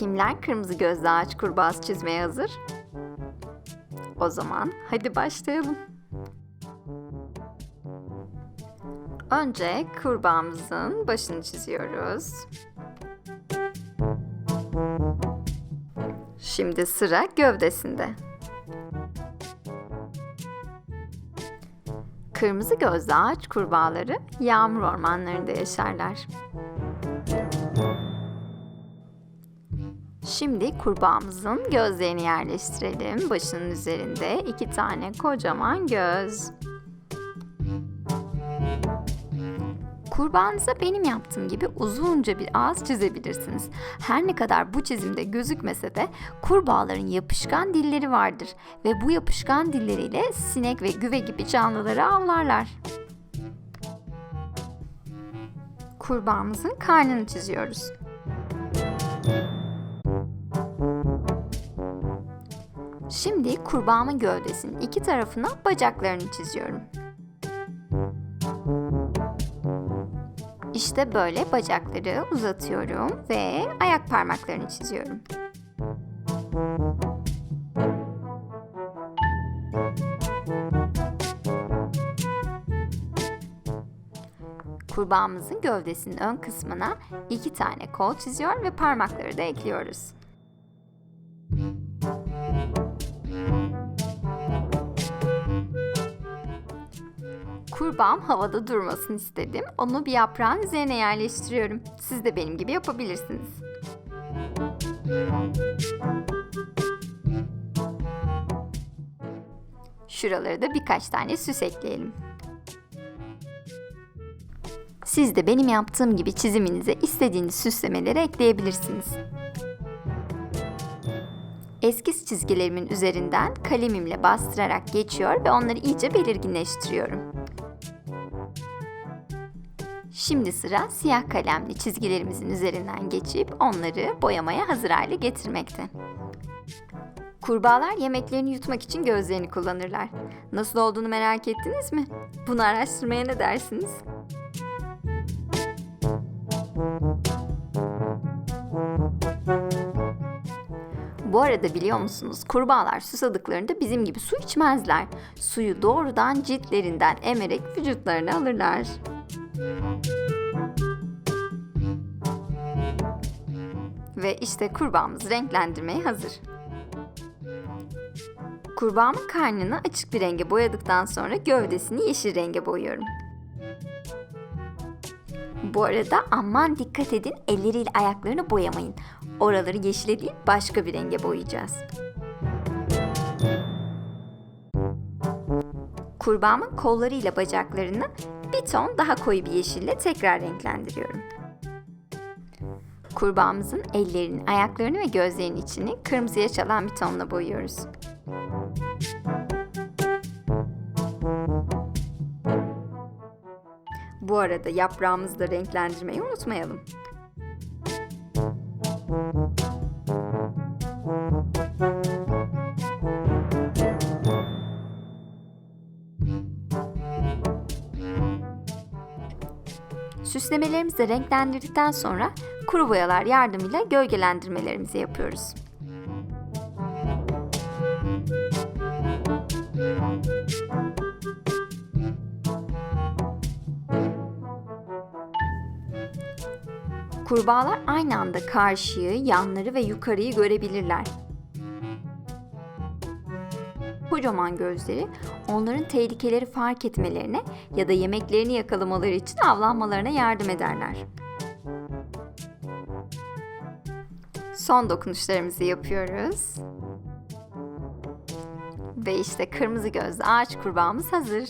Kimler kırmızı gözlü ağaç kurbağası çizmeye hazır? O zaman hadi başlayalım. Önce kurbağamızın başını çiziyoruz. Şimdi sıra gövdesinde. Kırmızı gözlü ağaç kurbağaları yağmur ormanlarında yaşarlar. Şimdi kurbağamızın gözlerini yerleştirelim. Başının üzerinde iki tane kocaman göz. Kurbağanıza benim yaptığım gibi uzunca bir ağız çizebilirsiniz. Her ne kadar bu çizimde gözükmese de kurbağaların yapışkan dilleri vardır ve bu yapışkan dilleriyle sinek ve güve gibi canlıları avlarlar. Kurbağamızın karnını çiziyoruz. Şimdi kurbağamın gövdesinin iki tarafına bacaklarını çiziyorum. İşte böyle bacakları uzatıyorum ve ayak parmaklarını çiziyorum. Kurbağamızın gövdesinin ön kısmına iki tane kol çiziyor ve parmakları da ekliyoruz. Kurbağam havada durmasını istedim. Onu bir yaprağın üzerine yerleştiriyorum. Siz de benim gibi yapabilirsiniz. Şuralara da birkaç tane süs ekleyelim. Siz de benim yaptığım gibi çiziminize istediğiniz süslemeleri ekleyebilirsiniz. Eskiz çizgilerimin üzerinden kalemimle bastırarak geçiyor ve onları iyice belirginleştiriyorum. Şimdi sıra siyah kalemli çizgilerimizin üzerinden geçip onları boyamaya hazır hale getirmekte. Kurbağalar yemeklerini yutmak için gözlerini kullanırlar. Nasıl olduğunu merak ettiniz mi? Bunu araştırmaya ne dersiniz? Bu arada biliyor musunuz kurbağalar susadıklarında bizim gibi su içmezler. Suyu doğrudan ciltlerinden emerek vücutlarına alırlar. Ve işte kurbağamız renklendirmeye hazır. Kurbağamın karnını açık bir renge boyadıktan sonra gövdesini yeşil renge boyuyorum. Bu arada aman dikkat edin elleriyle ayaklarını boyamayın. Oraları yeşile değil başka bir renge boyayacağız. Kurbağamın kollarıyla bacaklarını bir ton daha koyu bir yeşille tekrar renklendiriyorum. Kurbağamızın ellerinin, ayaklarını ve gözlerinin içini kırmızıya çalan bir tonla boyuyoruz. Bu arada yaprağımızı da renklendirmeyi unutmayalım. Süslemelerimizi renklendirdikten sonra kuru boyalar yardımıyla gölgelendirmelerimizi yapıyoruz. Kurbağalar aynı anda karşıyı, yanları ve yukarıyı görebilirler. Kocaman gözleri onların tehlikeleri fark etmelerine ya da yemeklerini yakalamaları için avlanmalarına yardım ederler. Son dokunuşlarımızı yapıyoruz. Ve işte kırmızı gözlü ağaç kurbağamız hazır.